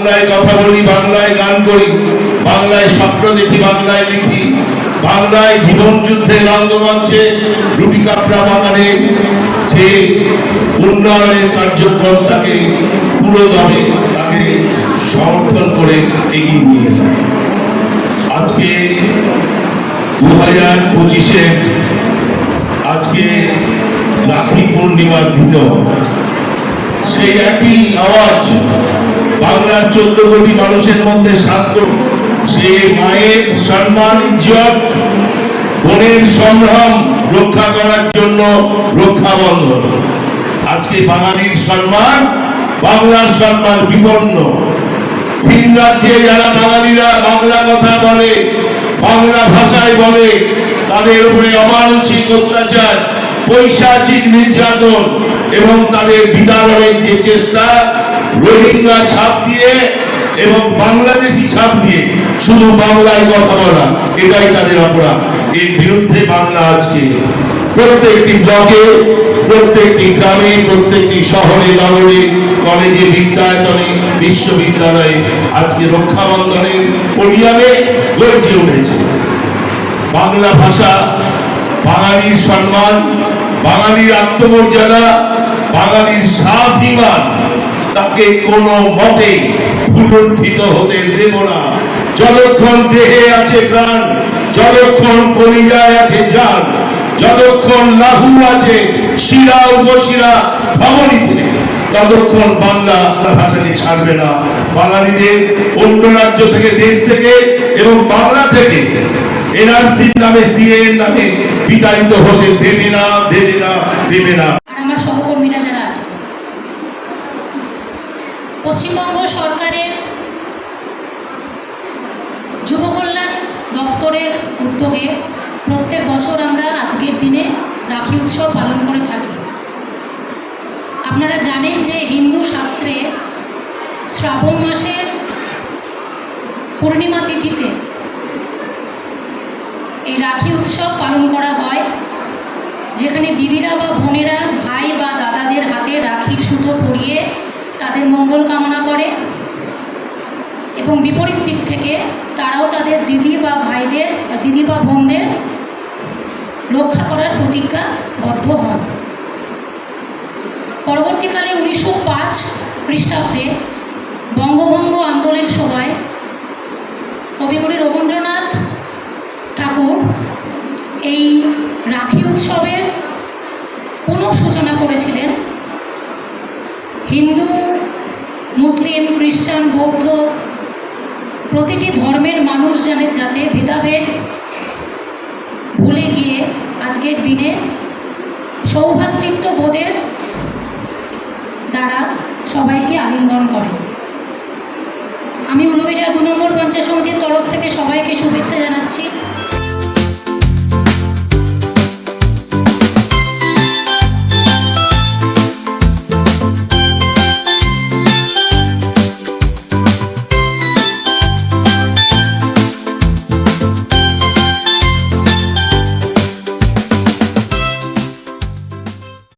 বাংলায় কথা বলি, বাংলায় গান করি, বাংলায় স্বপ্ন দেখি, বাংলায় লিখি, বাংলায় জীবন যুদ্ধের রঙ্গমঞ্চে রুটি কাপড়া বাগানে যে উন্নয়নের কার্যক্রম তাকে পুরোদমে তাকে সমর্থন করে এগিয়ে নিয়ে যায় আজকে দু হাজার পঁচিশে আজকে রাখি পূর্ণিমার দিন সেই একই আওয়াজ চোদ্দ কোটি মানুষের মধ্যে সাত কোটি সে মায়ের সম্মান, ইজ্জত, বোনের সংগ্রাম রক্ষা করার জন্য রক্ষা বন্ধন আজকে বাঙালির সম্মান, বাংলার সম্মান বিপন্ন। ভিন রাজ্যে যারা বাঙালিরা বাংলা কথা বলে, বাংলা ভাষায় বলে, তাদের উপরে অমানসিক অত্যাচার, পৈশাচিক নির্যাতন এবং তাদের বিদারণের যে চেষ্টা রোহিঙ্গা ছাপ দিয়ে এবং বাংলাদেশি ছাপ দিয়ে, শুধু বাংলায় কথা বলা, এটাই তাদের অপরাধ। এর বিরুদ্ধে বাংলা আজকে প্রত্যেকটি ব্লকে, প্রত্যেকটি গ্রামে, প্রত্যেকটি শহরে, নগরে, কলেজে, বিদ্যায়তনে, বিশ্ববিদ্যালয়ে আজকে রক্ষাবন্ধনের পরিয়ামে গর্জে উঠেছে। বাংলা ভাষা, বাঙালির সম্মান, বাঙালির আত্মমর্যাদা, বাঙালির স্বাভিমান তাকে কোনো মতে পুনর্থিত হতে দেব না। যতক্ষণ দেহে আছে প্রাণ, যতক্ষণ পরিযায় আছে যান যতক্ষণ লাহু আছে শিরা উপশিরা ধমনীতে ততক্ষণ বাংলা ভাষাকে ছাড়বে না। বাঙালিদের অন্য রাজ্য থেকে, দেশ থেকে এবং বাংলা থেকে এনআরসি নামে সিএর নামে বিতাড়িত হতে দেবে না দেবে না দেবে না আর আমার সহকর্মীরা যারা আছে পশ্চিমবঙ্গ সরকারের যুব কল্যাণ দপ্তরের উদ্যোগে প্রত্যেক বছর আমরা আজকের দিনে রাখি উৎসব পালন করে থাকি। আপনারা জানেন যে হিন্দু শাস্ত্রে শ্রাবণ মাসের পূর্ণিমা তিথিতে এই রাখি উৎসব পালন করা হয়, যেখানে দিদিরা বা বোনেরা ভাই বা দাদাদের হাতে রাখির তাদের মঙ্গল কামনা করে এবং বিপরীত দিক থেকে তারাও তাদের দিদি বা ভাইদের দিদি বা বোনদের রক্ষা করার প্রতিজ্ঞাবদ্ধ হন। পরবর্তীকালে উনিশশো পাঁচ খ্রিস্টাব্দে বঙ্গভঙ্গ আন্দোলনের সময় কবিগুরু রবীন্দ্রনাথ ঠাকুর এই রাখি উৎসবের পুনঃ সূচনা করেছিলেন। হিন্দু মুসলিম, খ্রিস্টান, বৌদ্ধ, প্রতিটি ধর্মের মানুষ জানে যাতে ভেদাভেদ ভুলে গিয়ে আজকের দিনে সৌভাতৃত্ব বোধের দ্বারা সবাইকে আলিঙ্গন করে। আমি উলুবেড়িয়া দু নম্বর পঞ্চায়েত সমিতির তরফ থেকে জানাচ্ছি